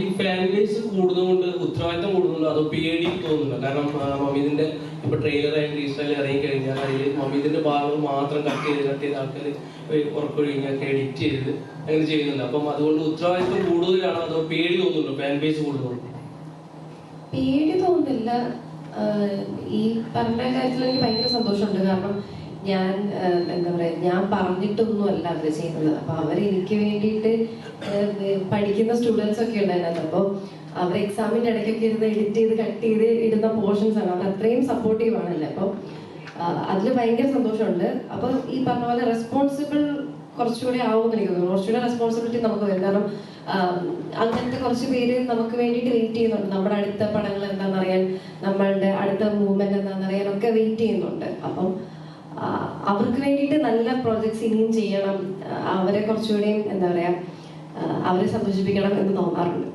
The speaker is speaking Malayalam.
ഈ ബേസ് കൂടുന്നതുകൊണ്ട് ഉത്തരവാദിത്തം കൂടുന്നുണ്ട് അതോ പേടി തോന്നുന്നുണ്ട് കാരണം മമീദിന്റെ ഇപ്പൊ ട്രെയിലർ ആയിട്ട് ഇൻസ്റ്റാളിൽ ഇറങ്ങി കഴിഞ്ഞാൽ അതിൽ മമീദിന്റെ ഭാഗങ്ങൾ മാത്രം കട്ട് ചെയ്ത് കട്ട് ചെയ്ത് ആൾക്കാർ ഉറക്കൊഴിഞ്ഞൊക്കെ എഡിറ്റ് ചെയ്ത് അങ്ങനെ ചെയ്യുന്നുണ്ട്. അപ്പം അതുകൊണ്ട് ഉത്തരവാദിത്തം കൂടുതലാണോ അതോ പേടി തോന്നുന്നുണ്ടോ? ഫാൻ ബേസ് കൂടുന്നുണ്ടോ പേടി തോന്നുന്നില്ല. ഈ പറഞ്ഞ കാര്യത്തിൽ എനിക്ക് ഭയങ്കര സന്തോഷമുണ്ട്. കാരണം ഞാൻ എന്താ പറയാ ഞാൻ പറഞ്ഞിട്ടൊന്നും അല്ല അവർ ചെയ്യുന്നത്. അപ്പൊ അവർ എനിക്ക് വേണ്ടിയിട്ട് പഠിക്കുന്ന സ്റ്റുഡൻസ് ഒക്കെ ഉണ്ടായിരുന്നത് അപ്പൊ അവർ എക്സാമിന്റെ ഇടയ്ക്കൊക്കെ ഇരുന്ന് എഡിറ്റ് ചെയ്ത് കട്ട് ചെയ്ത് ഇടുന്ന പോർഷൻസ് ആണ്. അവർ അത്രയും സപ്പോർട്ടീവ് ആണല്ലേ അപ്പൊ അതിൽ ഭയങ്കര സന്തോഷമുണ്ട്. അപ്പൊ ഈ പറഞ്ഞ പോലെ റെസ്പോൺസിബിൾ കുറച്ചുകൂടി ആവുമെന്ന് എനിക്ക് തോന്നുന്നു. കുറച്ചുകൂടി റെസ്പോൺസിബിലിറ്റി നമുക്ക് വരും. കാരണം അങ്ങനത്തെ കുറച്ച് പേര് നമുക്ക് വേണ്ടിയിട്ട് വെയിറ്റ് ചെയ്യുന്നുണ്ട്. നമ്മുടെ അടുത്ത പടങ്ങൾ എന്താണെന്ന് അറിയാൻ നമ്മളുടെ അടുത്ത മൂവ്മെന്റ് എന്താണെന്ന് അറിയാൻ ഒക്കെ വെയിറ്റ് ചെയ്യുന്നുണ്ട്. അപ്പം അവർക്ക് വേണ്ടിയിട്ട് നല്ല പ്രോജക്ട്സ് ഇനിയും ചെയ്യണം. അവരെ കുറച്ചുകൂടെയും എന്താ പറയുക അവരെ സന്തോഷിപ്പിക്കണം എന്ന് തോന്നാറുണ്ട്.